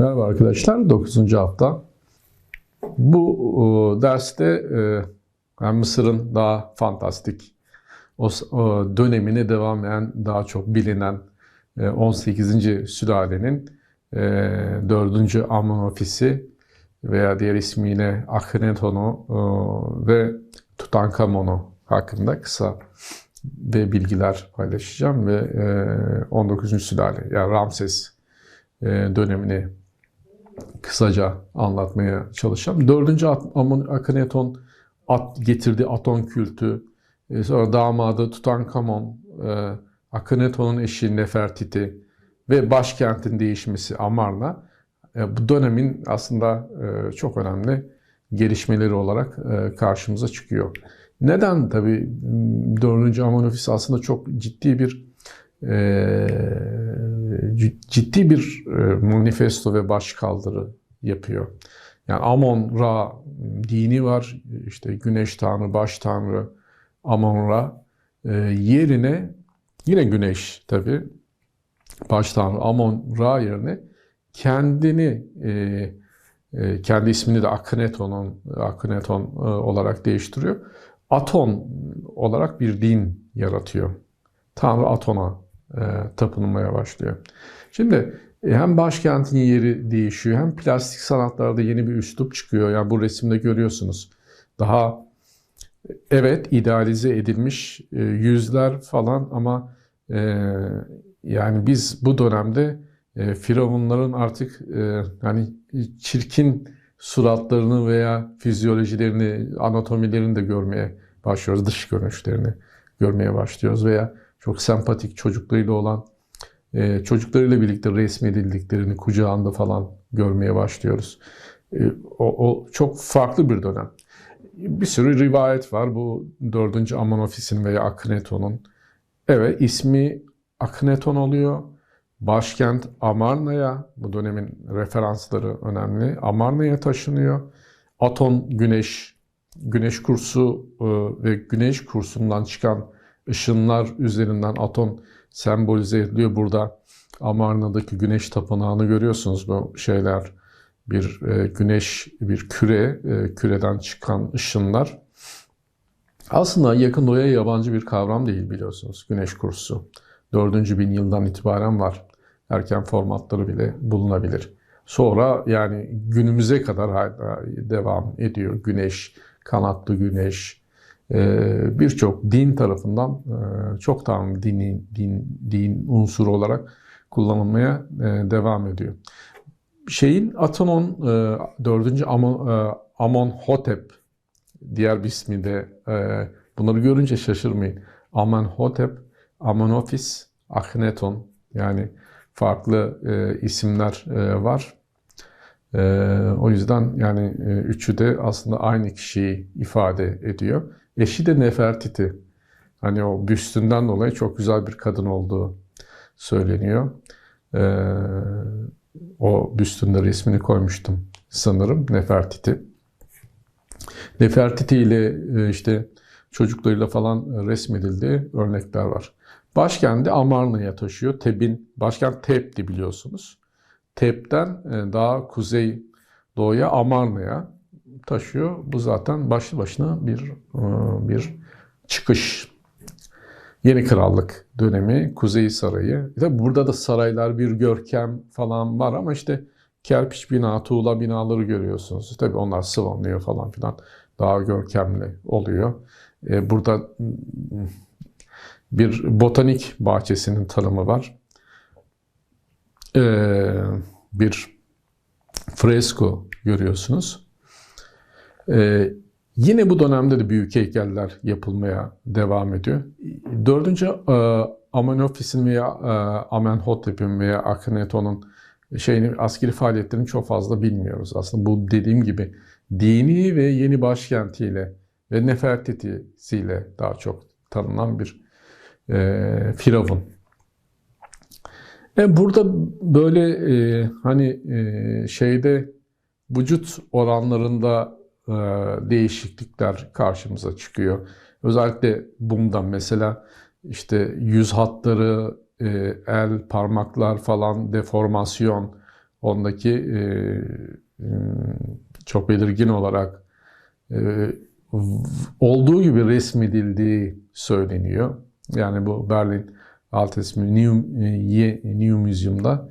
Merhaba arkadaşlar, 9. hafta. Bu e, derste e, yani Mısır'ın daha fantastik, o, o dönemine devam eden, daha çok bilinen e, 18. sülalenin e, 4. Amonofis'i veya diğer ismiyle Akhenaton'u e, ve Tutankamon'u hakkında kısa ve bilgiler paylaşacağım ve e, 19. sülale yani Ramses e, dönemini kısaca anlatmaya çalışacağım. Dördüncü Akhenaton at, getirdiği Aton kültü, e, sonra damadı Tutankamon, e, Akhenaton'un eşi Nefertiti ve başkentin değişmesi Amarna e, bu dönemin aslında çok önemli gelişmeleri olarak karşımıza çıkıyor. Neden tabii 4. Amonofis aslında çok ciddi bir ciddi bir e, manifesto ve başkaldırı yapıyor. Yani Amon Ra dini var. işte güneş tanrı, baş tanrı Amon Ra e, yerine yine güneş tabi baş tanrı Amon Ra yerine kendini e, kendi ismini de Akhenaton'un Akhenaton olarak değiştiriyor. Aton olarak bir din yaratıyor. Tanrı Aton'a tapınmaya başlıyor. Şimdi e, hem başkentin yeri değişiyor hem plastik sanatlarda yeni bir üslup çıkıyor. Yani bu resimde görüyorsunuz. Daha evet idealize edilmiş e, yüzler falan ama e, yani biz bu dönemde e, firavunların artık e, hani çirkin suratlarını veya fizyolojilerini, anatomilerini de görmeye başlıyoruz. Dış görünüşlerini görmeye başlıyoruz veya çok sempatik çocuklarıyla olan e, çocuklarıyla birlikte resmedildiklerini kucağında falan görmeye başlıyoruz. E, o, o çok farklı bir dönem. Bir sürü rivayet var bu 4. Amonofis'in veya Akhenaton'un. Evet ismi Akhenaton oluyor. Başkent Amarna'ya, bu dönemin referansları önemli. Amarna'ya taşınıyor. Aton güneş, güneş kursu e, ve güneş kursundan çıkan ışınlar üzerinden atom sembolize ediliyor. Burada Amarna'daki güneş tapınağını görüyorsunuz bu şeyler. Bir e, güneş, bir küre, e, küreden çıkan ışınlar. Aslında yakın doğuya yabancı bir kavram değil biliyorsunuz güneş kursu. 4. bin yıldan itibaren var. Erken formatları bile bulunabilir. Sonra yani günümüze kadar hala devam ediyor. Güneş, kanatlı güneş, birçok din tarafından e, çok tanrı dini, din, din unsuru olarak kullanılmaya e, devam ediyor. Şeyin Atanon 4. E, Amon, Amon Hotep diğer bir ismi de bunları görünce şaşırmayın. Amon Hotep, Amonofis, Akhenaton yani farklı isimler var. o yüzden yani üçü de aslında aynı kişiyi ifade ediyor. Eşi de Nefertiti. Hani o büstünden dolayı çok güzel bir kadın olduğu söyleniyor. Ee, o büstünde resmini koymuştum sanırım Nefertiti. Nefertiti ile e, işte çocuklarıyla falan resmedildiği örnekler var. Başkenti Amarna'ya taşıyor. Teb'in, başkent Teb'di biliyorsunuz. Teb'den e, daha kuzey doğuya Amarna'ya taşıyor. Bu zaten başlı başına bir e, bir çıkış. Yeni Krallık dönemi, Kuzey Sarayı. Tabi burada da saraylar bir görkem falan var ama işte kerpiç bina, tuğla binaları görüyorsunuz. Tabi onlar sıvanlıyor falan filan. Daha görkemli oluyor. E, burada bir botanik bahçesinin tanımı var. E, bir fresko görüyorsunuz. Ee, yine bu dönemde de büyük heykeller yapılmaya devam ediyor. Dördüncü e, Amenofis'in veya e, Amenhotep'in veya Akhenaton'un şeyini, askeri faaliyetlerini çok fazla bilmiyoruz. Aslında bu dediğim gibi dini ve yeni başkentiyle ve Nefertiti'siyle daha çok tanınan bir e, firavun. E burada böyle e, hani e, şeyde vücut oranlarında değişiklikler karşımıza çıkıyor. Özellikle bundan mesela işte yüz hatları, e, el, parmaklar falan deformasyon ondaki e, e, çok belirgin olarak e, olduğu gibi resmedildiği söyleniyor. Yani bu Berlin Altes New, e, New Museum'da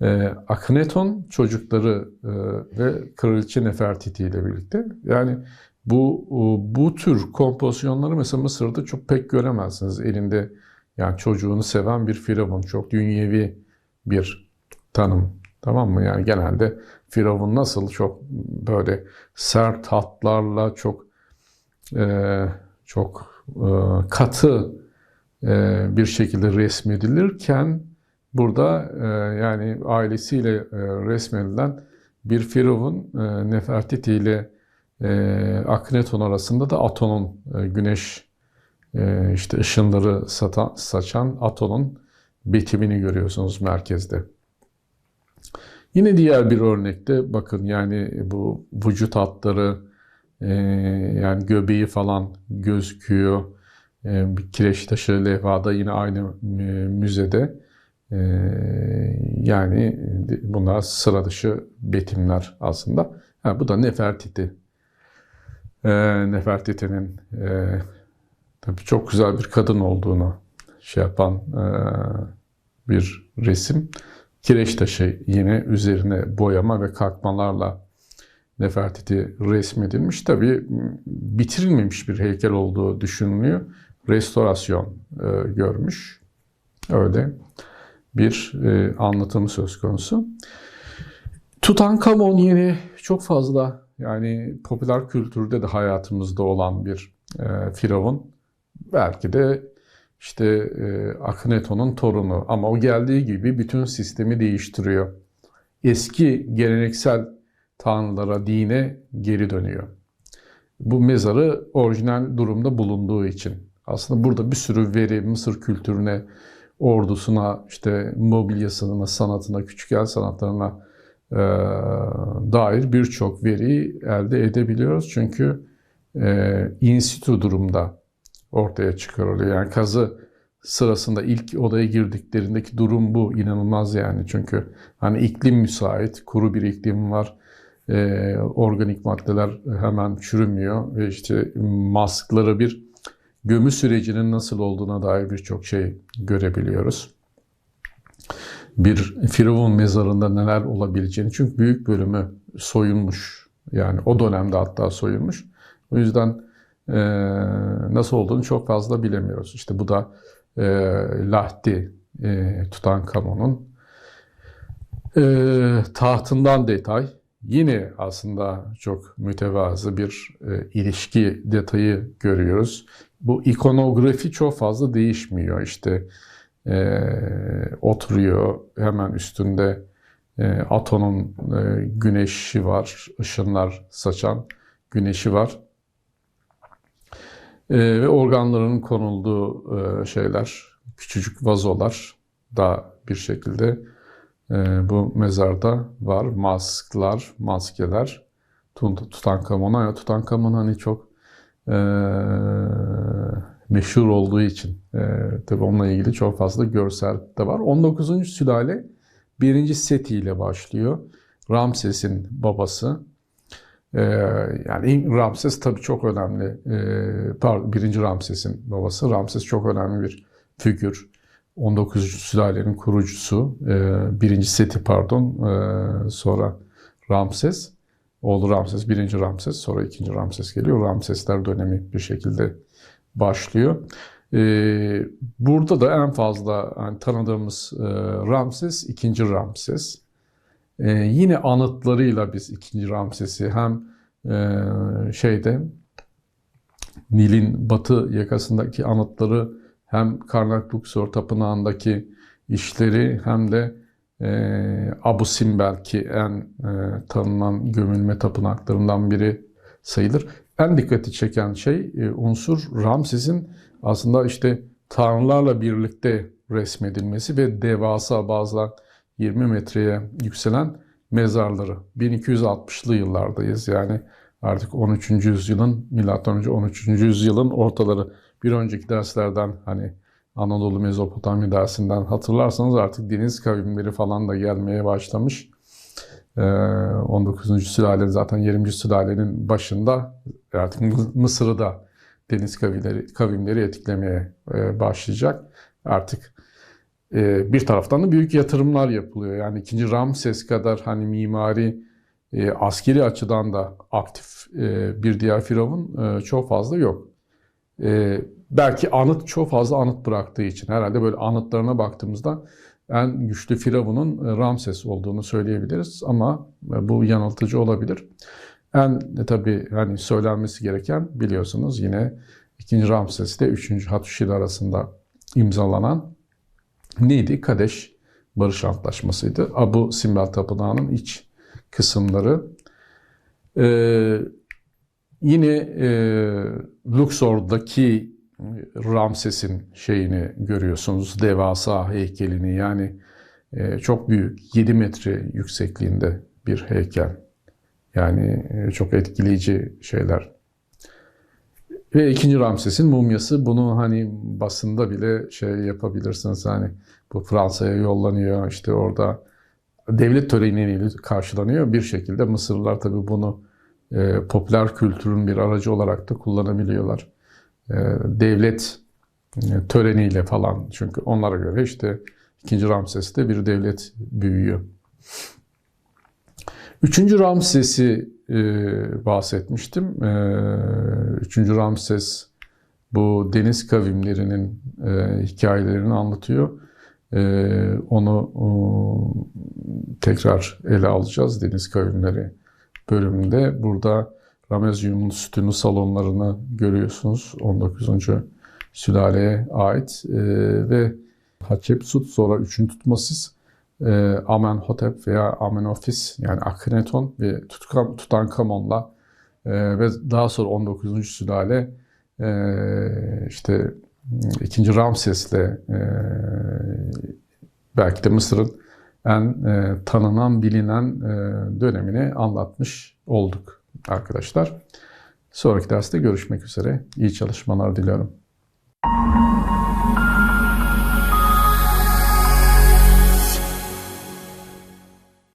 e, Akhenaton çocukları e, ve Kraliçe Nefertiti ile birlikte. Yani bu bu tür kompozisyonları mesela Mısır'da çok pek göremezsiniz. Elinde yani çocuğunu seven bir firavun, çok dünyevi bir tanım. Tamam mı? Yani genelde firavun nasıl çok böyle sert hatlarla çok e, çok e, katı e, bir şekilde resmedilirken burada e, yani ailesiyle e, resmedilen bir firavun e, Nefertiti ile e, Akhenaton arasında da Aton'un e, güneş e, işte ışınları satan, saçan Aton'un bitimini görüyorsunuz merkezde. Yine diğer bir örnekte bakın yani bu vücut hatları e, yani göbeği falan gözüküyor. E, kireç taşı levhada yine aynı e, müzede. E, yani bunlar sıra dışı betimler aslında. Ha, bu da Nefertiti. E, Nefertiti'nin e, tabii çok güzel bir kadın olduğunu şey yapan e, bir resim. Kireç taşı yine üzerine boyama ve kalkmalarla Nefertiti resmedilmiş. Tabi bitirilmemiş bir heykel olduğu düşünülüyor. Restorasyon e, görmüş. Öyle bir e, anlatımı söz konusu. Tutankamon yine çok fazla yani popüler kültürde de hayatımızda olan bir e, firavun. Belki de işte e, Akhenaton'un torunu ama o geldiği gibi bütün sistemi değiştiriyor. Eski geleneksel tanrılara, dine geri dönüyor. Bu mezarı orijinal durumda bulunduğu için. Aslında burada bir sürü veri Mısır kültürüne, ordusuna, işte mobilyasına, sanatına, küçük el sanatlarına e, dair birçok veriyi elde edebiliyoruz. Çünkü e, in situ durumda ortaya çıkarılıyor. Yani kazı sırasında ilk odaya girdiklerindeki durum bu. İnanılmaz yani. Çünkü hani iklim müsait, kuru bir iklim var. Ee, organik maddeler hemen çürümüyor ve işte maskları bir gömü sürecinin nasıl olduğuna dair birçok şey görebiliyoruz. Bir firavun mezarında neler olabileceğini çünkü büyük bölümü soyulmuş. Yani o dönemde hatta soyulmuş. O yüzden e, nasıl olduğunu çok fazla bilemiyoruz. İşte bu da e, Lahdi e, Tutankamon'un e, tahtından detay. Yine aslında çok mütevazı bir e, ilişki detayı görüyoruz. Bu ikonografi çok fazla değişmiyor. İşte e, oturuyor hemen üstünde e, Aton'un e, güneşi var, ışınlar saçan güneşi var. E, ve organlarının konulduğu e, şeyler, küçücük vazolar da bir şekilde bu mezarda var. Masklar, maskeler. Tutankamon'a ya Tutankamon hani çok e, meşhur olduğu için e, tabi onunla ilgili çok fazla görsel de var. 19. sülale birinci Seti ile başlıyor. Ramses'in babası. E, yani Ramses tabi çok önemli. E, pardon, birinci Ramses'in babası. Ramses çok önemli bir figür. 19. sülalenin kurucusu, e, birinci Seti pardon, e, sonra Ramses, oğlu Ramses, birinci Ramses, sonra ikinci Ramses geliyor. Ramsesler dönemi bir şekilde başlıyor. E, burada da en fazla yani tanıdığımız Ramses, ikinci Ramses. Yine anıtlarıyla biz ikinci Ramses'i hem şeyde Nil'in batı yakasındaki anıtları hem Karnak Luxor Tapınağı'ndaki işleri hem de e, Abu Simbel ki en e, tanınan gömülme tapınaklarından biri sayılır. En dikkati çeken şey e, unsur Ramses'in aslında işte tanrılarla birlikte resmedilmesi ve devasa bazen 20 metreye yükselen mezarları. 1260'lı yıllardayız yani artık 13. yüzyılın milattan 13. yüzyılın ortaları bir önceki derslerden hani Anadolu Mezopotamya dersinden hatırlarsanız artık deniz kavimleri falan da gelmeye başlamış. Ee, 19. sülale zaten 20. sülalenin başında artık Mı- Mısır'ı da deniz kavimleri, kavimleri etiklemeye e, başlayacak. Artık e, bir taraftan da büyük yatırımlar yapılıyor. Yani 2. Ramses kadar hani mimari e, askeri açıdan da aktif bir diğer firavun çok fazla yok. E, belki anıt çok fazla anıt bıraktığı için herhalde böyle anıtlarına baktığımızda en güçlü firavunun e, Ramses olduğunu söyleyebiliriz ama e, bu yanıltıcı olabilir. En e, tabii hani söylenmesi gereken biliyorsunuz yine 2. Ramses ile 3. Hattusili arasında imzalanan neydi? Kadeş Barış Antlaşması'ydı. Abu Simbel Tapınağı'nın iç kısımları. Ee, yine e, Luxor'daki Ramses'in şeyini görüyorsunuz. Devasa heykelini yani e, çok büyük 7 metre yüksekliğinde bir heykel. Yani e, çok etkileyici şeyler. Ve ikinci Ramses'in mumyası bunu hani basında bile şey yapabilirsiniz hani bu Fransa'ya yollanıyor işte orada devlet töreniyle karşılanıyor bir şekilde Mısırlılar tabii bunu e, popüler kültürün bir aracı olarak da kullanabiliyorlar. E, devlet e, töreniyle falan çünkü onlara göre işte ikinci Ramses de bir devlet büyüğü. Üçüncü Ramses'i e, bahsetmiştim. E, üçüncü Ramses bu deniz kavimlerinin e, hikayelerini anlatıyor. E, onu o, tekrar ele alacağız deniz kavimleri bölümünde. Burada Ramezyum'un sütunlu salonlarını görüyorsunuz. 19. sülaleye ait e, ve Hatshepsut sonra 3. Tutmosis e, Amenhotep veya Amenofis yani Akhenaton ve Tutankamon'la e, ve daha sonra 19. sülale e, işte 2. Ramses'le e, belki de Mısır'ın en e, tanınan, bilinen e, dönemini anlatmış olduk arkadaşlar. Sonraki derste görüşmek üzere. İyi çalışmalar diliyorum.